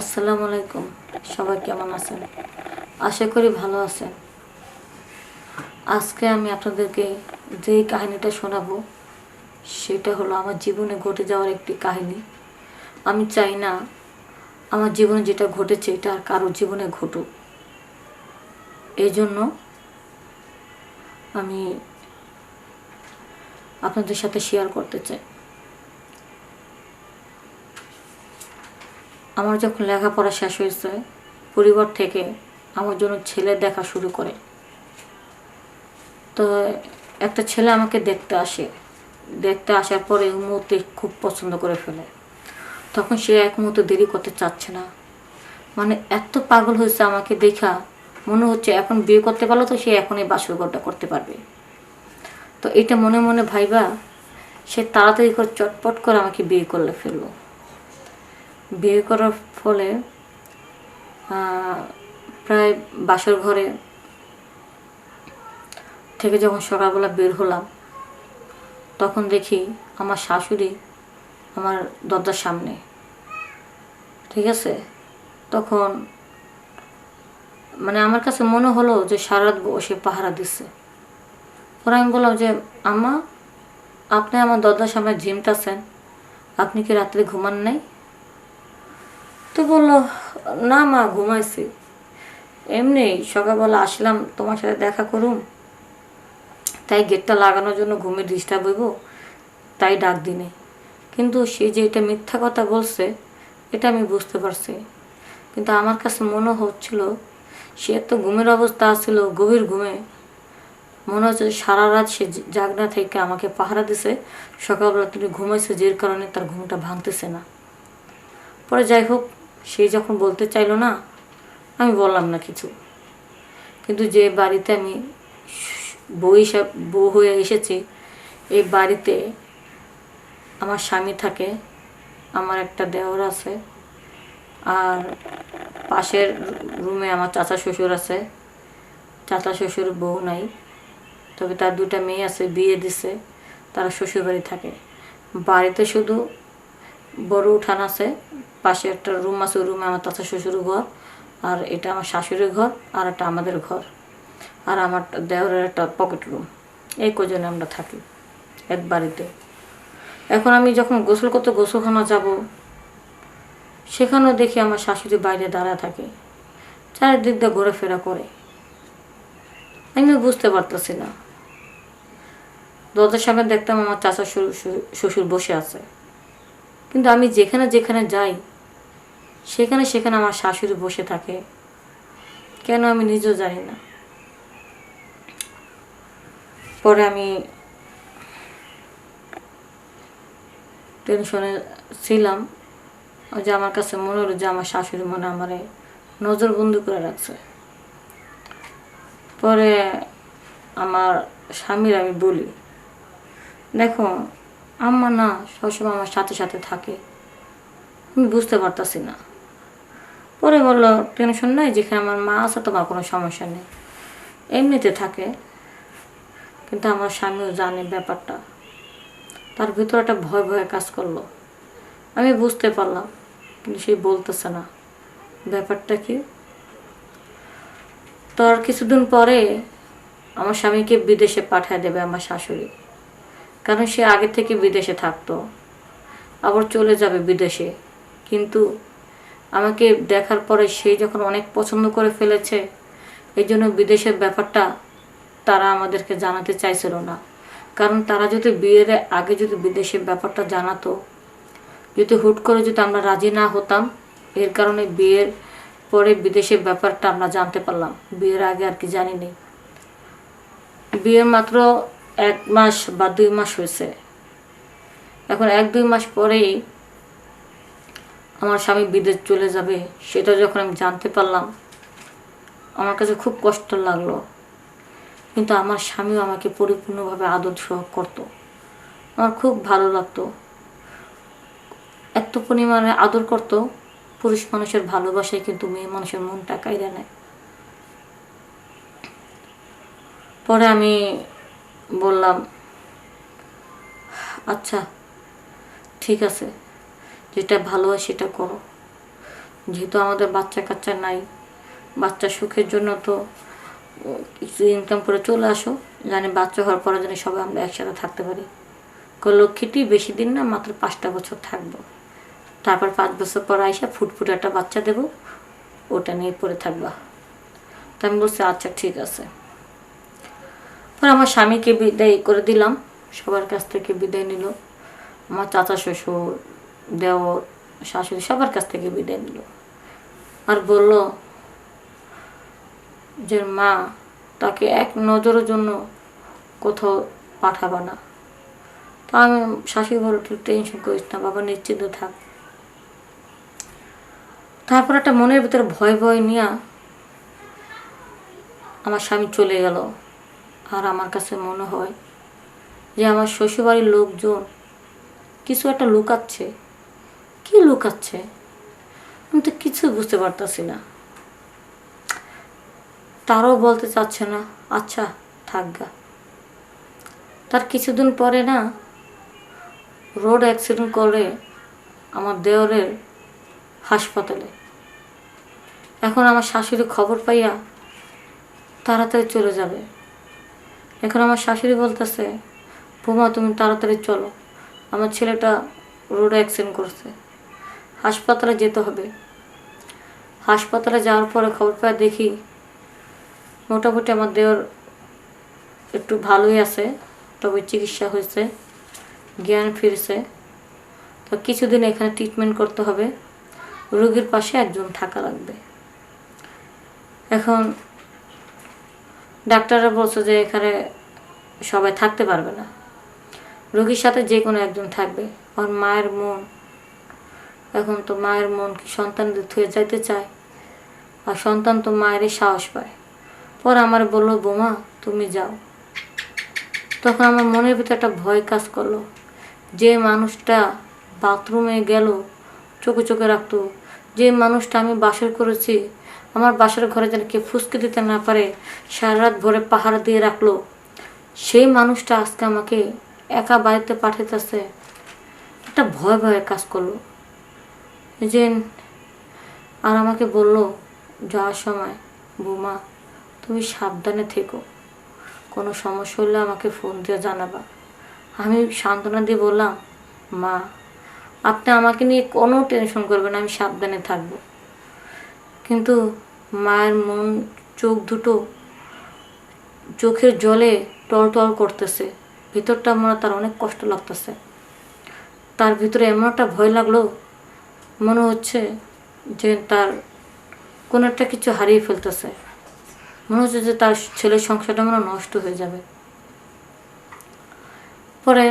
আসসালামু আলাইকুম। সবাই কেমন আছেন? আশা করি ভালো আছেন। আজকে আমি আপনাদেরকে যেই কাহিনীটা শোনাবো, সেটা হলো আমার জীবনে ঘটে যাওয়ার একটি কাহিনী। আমি চাই না আমার জীবনে যেটা ঘটেছে, এটা আর কারোর জীবনে ঘটুক। এই জন্য আমি আপনাদের সাথে শেয়ার করতে চাই। আমার যখন লেখাপড়া শেষ হয়েছে, পরিবার থেকে আমার জন্য ছেলে দেখা শুরু করে। তো একটা ছেলে আমাকে দেখতে আসে। দেখতে আসার পরে মুহূর্তে খুব পছন্দ করে ফেলে। তখন সে এক মুহূর্তে দেরি করতে চাচ্ছে না। মানে এত পাগল হয়েছে আমাকে দেখা, মনে হচ্ছে এখন বিয়ে করতে পারল তো সে এখন এই বাসর ঘরটা করতে পারবে। তো এটা মনে মনে ভাইবা, সে তাড়াতাড়ি করে চটপট করে আমাকে বিয়ে করলে ফেলল। বিয়ে করার ফলে প্রায় বাসর ঘরে থেকে যখন সকালবেলা বের হলাম, তখন দেখি আমার শাশুড়ি আমার দরজার সামনে। ঠিক আছে? তখন মানে আমার কাছে মনে হলো যে সারা রাত বসে পাহারা দিচ্ছে। পরে আমি বললাম যে, আম্মা, আপনি আমার দরজার সামনে ঝিমতাছেন আপনি কি রাত্রে ঘুমান নাই? তো বলল, না মা, ঘুমাইছি। এমনি সকালবেলা আসলাম, তোমার সাথে দেখা করুম। তাই গেটটা লাগানোর জন্য ঘুমে ডিস্টার্ব হইব, তাই ডাক দিনে। কিন্তু সে যে এটা মিথ্যা কথা বলছে, এটা আমি বুঝতে পারছি। কিন্তু আমার কাছে মনে হচ্ছিল, সে এত ঘুমের অবস্থা ছিল গভীর ঘুমে। মনে হচ্ছে সারা রাত সে জাগনা থেকে আমাকে পাহারা দিছে। সকালবেলা তিনি ঘুমাইছে যে কারণে তার ঘুমটা ভাঙতেছে না। পরে যাই হোক সে যখন বলতে চাইলো না, আমি বললাম না কিছু। কিন্তু যে বাড়িতে আমি বউ হিসাব, বউ হয়ে এসেছি, এই বাড়িতে আমার স্বামী থাকে, আমার একটা দেওর আছে, আর পাশের রুমে আমার চাচা শ্বশুর আছে, চাচা শ্বশুর বউ নাই। তবে তার দুটা মেয়ে আছে, বিয়ে দিছে, তারা শ্বশুর বাড়ি থাকে। বাড়িতে শুধু বড় উঠান আছে। পাশে একটা রুম আছে, ওই রুমে আমার চাচা শ্বশুর ঘর, আর এটা আমার শাশুড়ির ঘর, আর একটা আমাদের ঘর, আর আমার দেওরের একটা পকেট রুম এই কজনে আমরা থাকি, এক বাড়িতে। এখন আমি যখন গোসল করতে গোসলখানা যাব, সেখানেও দেখি আমার শাশুড়ি বাইরে দাঁড়া থাকে, চারিদিক দিয়ে ঘোরাফেরা করে। আমি বুঝতে পারতেছি না। দরজার সামনে দেখতাম আমার চাচা শ্বশুর বসে আছে। কিন্তু আমি যেখানে যেখানে যাই, সেখানে সেখানে আমার শাশুড়ি বসে থাকে। কেন আমি নিজেও জানি না। পরে আমি টেনশনে ছিলাম যে আমার কাছে মনে হলো যে আমার শাশুড়ি মনে আমারে নজরবন্দি করে রাখছে। পরে আমার স্বামীর আমি বলি, দেখো আম্মা না সবসময় আমার সাথে সাথে থাকে। আমি বুঝতে পারতাছি না। পরে বলল টেনশন নাই, যেখানে আমার মা আছে তোমার কোনো সমস্যা নেই। এমনিতে থাকে, কিন্তু আমার স্বামীও জানে ব্যাপারটা। তার ভিতরে একটা ভয় ভয়ে কাজ করল। আমি বুঝতে পারলাম, কিন্তু সে বলতেছে না। ব্যাপারটা কি? তো আর কিছুদিন পরে আমার স্বামীকে বিদেশে পাঠিয়ে দেবে আমার শাশুড়ি। কারণ সে আগে থেকে বিদেশে থাকতো। আবার চলে যাবে বিদেশে। কিন্তু আমাকে দেখার পরে সে যখন অনেক পছন্দ করে ফেলেছে, এই জন্য বিদেশের ব্যাপারটা তারা আমাদেরকে জানাতে চাইছিল না। কারণ তারা যদি বিয়ের আগে যদি বিদেশের ব্যাপারটা জানাতো, যদি হুট করে যদি আমরা রাজি না হতাম, এর কারণে বিয়ের পরে বিদেশের ব্যাপারটা আমরা জানতে পারলাম। বিয়ের আগে আর কি জানিনি। বিয়ের মাত্র এক মাস বা দুই মাস হয়েছে। এখন এক, দুই মাস পরেই আমার স্বামী বিদেশ চলে যাবে, সেটা যখন আমি জানতে পারলাম, আমার কাছে খুব কষ্ট লাগল। কিন্তু আমার স্বামীও আমাকে পরিপূর্ণভাবে আদর সহ করতো। আমার খুব ভালো লাগতো। এত পরিমাণে আদর করতো, পুরুষ মানুষের ভালোবাসায় কিন্তু মেয়ে মানুষের মনটা কাইরা নেয়। পরে আমি বললাম আচ্ছা ঠিক আছে, যেটা ভালো হয় সেটা করো। যেহেতু আমাদের বাচ্চা কাচ্চা নাই, বাচ্চা সুখের জন্য তো কিছু ইনকাম করে চলে আসো। জানি বাচ্চা হওয়ার পরে জানি সবাই আমরা একসাথে থাকতে পারি। লক্ষ্মীটি বেশি দিন না, মাত্র পাঁচটা বছর থাকব। তারপর পাঁচ বছর পর আইসা ফুটফুটে একটা বাচ্চা দেবো, ওটা নিয়ে পড়ে থাকবা। তো আমি বলছি আচ্ছা ঠিক আছে। আমার স্বামীকে বিদায় করে দিলাম। সবার কাছ থেকে বিদায় নিল। আমার চাচা, শ্বশুর দেওর শাশুড়ি সবার কাছ থেকে বিদায় নিল। আর বলল যে, মা, তাকে এক নজরের জন্য কোথাও পাঠাবা না। তা আমি শাশুড়ি বলো তুই টেনশন করিস না, বাবা নিশ্চিন্ত থাক। তারপর একটা মনের ভিতরে ভয় ভয় নিয়ে আমার স্বামী চলে গেল। আর আমার কাছে মনে হয় যে আমার শ্বশুরবাড়ির লোকজন কিছু একটা লুকাচ্ছে। কি লুকাচ্ছে? আমি তো কিছু বুঝতে পারতাছি না। তারও বলতে চাচ্ছে না আচ্ছা থাকগা তার কিছুদিন পরে না রোড অ্যাক্সিডেন্ট করে আমার দেওরের হাসপাতালে। এখন আমার শাশুড়ি খবর পাইয়া তাড়াতাড়ি চলে যাবে। এখন আমার শাশুড়ি বলতেছে, বৌমা, তুমি তাড়াতাড়ি চলো। আমার ছেলেটা রোডে অ্যাক্সিডেন্ট করছে। হাসপাতালে যেতে হবে। হাসপাতালে যাওয়ার পরে খবর পায় দেখি, মোটামুটি আমার দেওর একটু ভালোই আছে, তবে চিকিৎসা হয়েছে, জ্ঞান ফিরছে। তো কিছুদিন এখানে ট্রিটমেন্ট করতে হবে। রোগীর পাশে একজন থাকা লাগবে। এখন ডাক্তাররা বলছে যে এখানে সবাই থাকতে পারবে না। রোগীর সাথে যে কোনো একজন থাকবে। আর মায়ের মন, এখন তো মায়ের মন কি সন্তানদের থুয়ে যাইতে চায়? আর সন্তান তো মায়েরই সাহস পায়। পর আমার বলল, বোমা, তুমি যাও। তখন আমার মনের ভিতরে একটা ভয় কাজ করল। যে মানুষটা বাথরুমে গেল, চোখে চোখে রাখতো। যে মানুষটা আমি বাসর করেছি আমার বাসার ঘরে যেন কেউ ফুসকে দিতে না পারে, সারা রাত ভরে পাহারা দিয়ে রাখল। সেই মানুষটা আজকে আমাকে একা বাড়িতে পাঠাইতেছে। একটা ভয় ভয়ে কাজ করল। যে আর আমাকে বলল, যাওয়ার সময়, বৌমা, তুমি সাবধানে থেকো। কোনো সমস্যা হলে আমাকে ফোন দিয়ে জানাবা। আমি সান্ত্বনা দিয়ে বললাম, মা, আপনি আমাকে নিয়ে কোনো টেনশন করবেন আমি সাবধানে থাকব। কিন্তু মায়ের মন, চোখ দুটো চোখের জলে টলটল করতেছে। ভিতরটা মনে তার অনেক কষ্ট লাগতেছে। তার ভিতরে এমন একটা ভয় লাগল, মনে হচ্ছে যে তার কোনো একটা কিছু হারিয়ে ফেলতেছে। মনে হচ্ছে যে তার ছেলের সংসারটা মনে নষ্ট হয়ে যাবে। পরে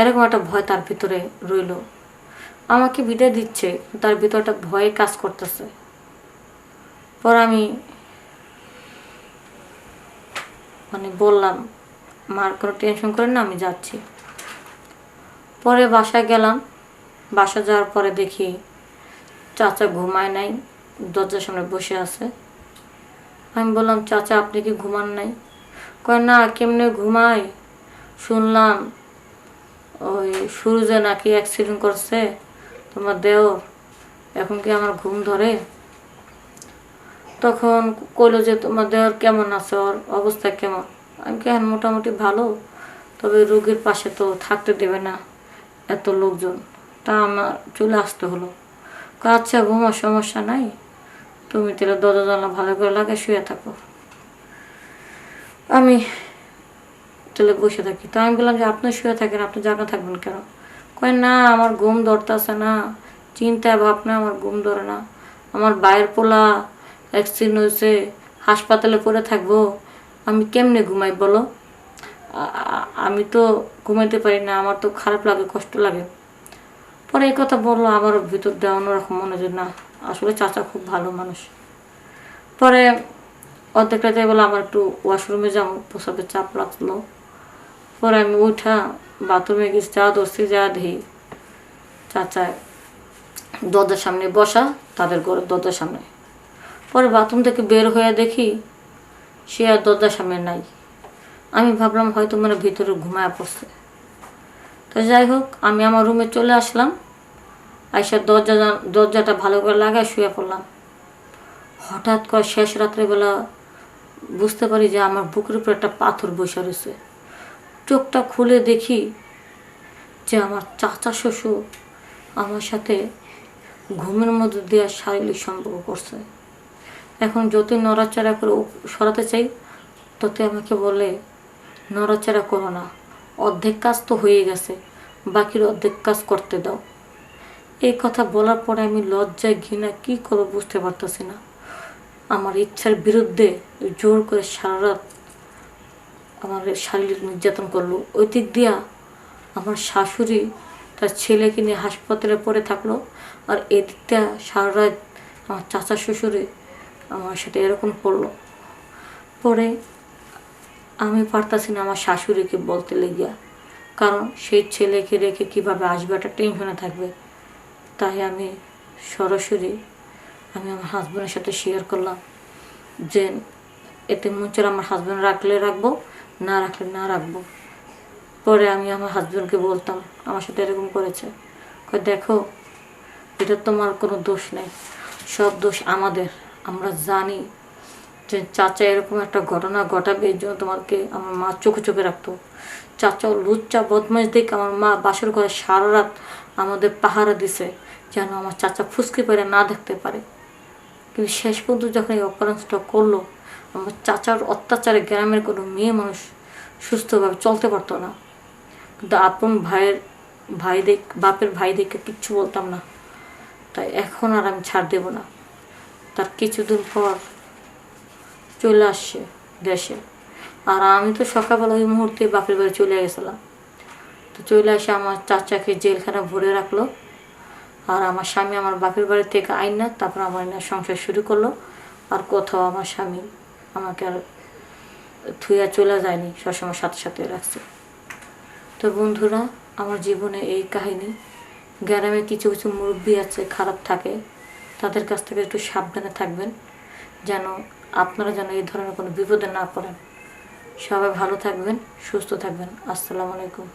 এরকম একটা ভয় তার ভিতরে রইল। আমাকে বিদায় দিচ্ছে, তার ভিতরে একটা ভয়ে কাজ করতেছে। পর আমি মানে বললাম, মার, কোনো টেনশন করেন না, আমি যাচ্ছি। পরে বাসায় গেলাম। বাসা যাওয়ার পরে দেখি চাচা ঘুমায় নাই, দরজার সামনে বসে আছে। আমি বললাম, চাচা, আপনি কি ঘুমান নাই? কয়, না, কেমনে ঘুমায় শুনলাম, ওই সুরজে নাকি অ্যাক্সিডেন্ট করছে, তোমার দেও এখন কি আমার ঘুম ধরে? তখন কইলো যে তোমার দেওয়ার কেমন আছে? ওর অবস্থা কেমন? আমি কি হ্যাঁ মোটামুটি ভালো। তবে রোগীর পাশে তো থাকতে দেবে না এত লোকজন। তা আমার চলে আসতে হলো। আচ্ছা ঘুমার সমস্যা নাই? তুমি তাহলে দরজা জানলা ভালো করে লাগে শুয়ে থাকো। আমি তাহলে বসে থাকি। তো আমি বললাম যে, আপনি শুয়ে থাকেন, আপনি জায়গা থাকবেন কেন? কয় না, আমার ঘুম ধরতেছে না। চিন্তা ভাবনা, আমার ঘুম ধরে না। আমার বাইরের পোলা অ্যাক্সিডেন্ট হয়েছে হাসপাতালে পড়ে থাকব। আমি কেমনে ঘুমাই বলো? আমি তো ঘুমাইতে পারি না, আমার তো খারাপ লাগে, কষ্ট লাগে। পরে এই কথা বলল আমার ভিতর দেওয়া অন্যরকম মনে হয় না। আসলে চাচা খুব ভালো মানুষ। পরে অর্ধেক রাতে বলে আমার একটু ওয়াশরুমে যাব প্রসাবের চাপ লাগল। পরে আমি উঠা, বাথরুমে গেছি যা ধরছি, যা দেখি চাচা দরজার সামনে বসা, তাদের ঘরের দরজার সামনে। পরে বাথরুম থেকে বের হয়ে দেখি সে আর দরজার সামনে নাই। আমি ভাবলাম হয়তো মানে ভিতরে ঘুমায় পড়ছে। তো যাই হোক, আমি আমার রুমে চলে আসলাম। আইসা দরজা দরজাটা ভালো করে লাগায় শুয়ে পড়লাম। হঠাৎ করে শেষ রাত্রেবেলা বুঝতে পারি যে আমার বুকের উপর একটা পাথর বসে রয়েছে। চোখটা খুলে দেখি যে আমার চাচা শ্বশুর আমার সাথে ঘুমের মধ্যে দেওয়ার শারীরিক সম্পর্ক করছে। এখন যতই নড়াচড়া করে সরাতে চাই, ততই আমাকে বলে, নড়াচড়া করো না। অর্ধেক কাজ তো হয়ে গেছে, বাকির অর্ধেক কাজ করতে দাও। এই কথা বলার পরে আমি লজ্জায় ঘৃণা কী করব বুঝতে পারতেছি না। আমার ইচ্ছার বিরুদ্ধে জোর করে সারা রাত আমার শারীরিক নির্যাতন করল। ওই দিক দিয়া আমার শাশুড়ি তার ছেলেকে নিয়ে হাসপাতালে পড়ে থাকল আর এদিকটা সারা রাত আমার চাচা শ্বশুরে আমার সাথে এরকম করল। পরে আমি পারতাছি না আমার শাশুড়িকে বলতে লেগিয়া। কারণ সেই ছেলেকে রেখে কীভাবে আসবে, একটা টেনশনে থাকবে। তাই আমি সরাসরি আমি আমার হাজব্যান্ডের সাথে শেয়ার করলাম যে, এতে মুচের আমার হাজব্যান্ড রাখলে রাখব, না রাখলে না রাখব? পরে আমি আমার হাজব্যান্ডকে বলতাম, আমার সাথে এরকম করেছে। দেখো, এটা তোমার কোনো দোষ নেই। সব দোষ আমাদের। আমরা জানি যে চাচা এরকম একটা ঘটনা ঘটাবে, এই জন্য তোমাকে আমার মা চোখে চোখে রাখতো। চাচা লুচ্চা বদমাইশ দেখে আমার মা বাসর ঘরে সারা রাত আমাদের পাহারা দিছে, যেন আমার চাচা ফুসকে পেরে না দেখতে পারে। কিন্তু শেষ পর্যন্ত যখন এই অপারেশনটা করল, আমার চাচার অত্যাচারে গ্রামের কোনো মেয়ে মানুষ সুস্থভাবে চলতে পারতো না। কিন্তু আপন ভাইয়ের ভাই দেখ বাপের ভাই দেখে কিচ্ছু বলতাম না। তাই এখন আর আমি ছাড় দেব না। তার কিছুদিন পর চলে আসছে দেশে। আর আমি তো সকালবেলা ওই মুহূর্তে বাপের বাড়ি চলে গেছিলাম। তো চলে এসে আমার চাচাকে জেলখানা ভরে রাখল। আর আমার স্বামী আমার বাপের বাড়ি থেকে আইন না তারপর আমার না সংসার শুরু করল। আর কোথাও আমার স্বামী আমাকে আর থুইয়া চলে যায়নি, সবসময় সাথে সাথে রাখছে। তো বন্ধুরা, আমার জীবনে এই কাহিনী, গ্রামে কিছু কিছু মুরব্বী আছে, খারাপ থাকে। তাদের কাছ থেকে একটু সাবধানে থাকবেন, যেন আপনারা যেন এই ধরনের কোনো বিপদে না পড়েন। সবাই ভালো থাকবেন, সুস্থ থাকবেন। আসসালামু আলাইকুম।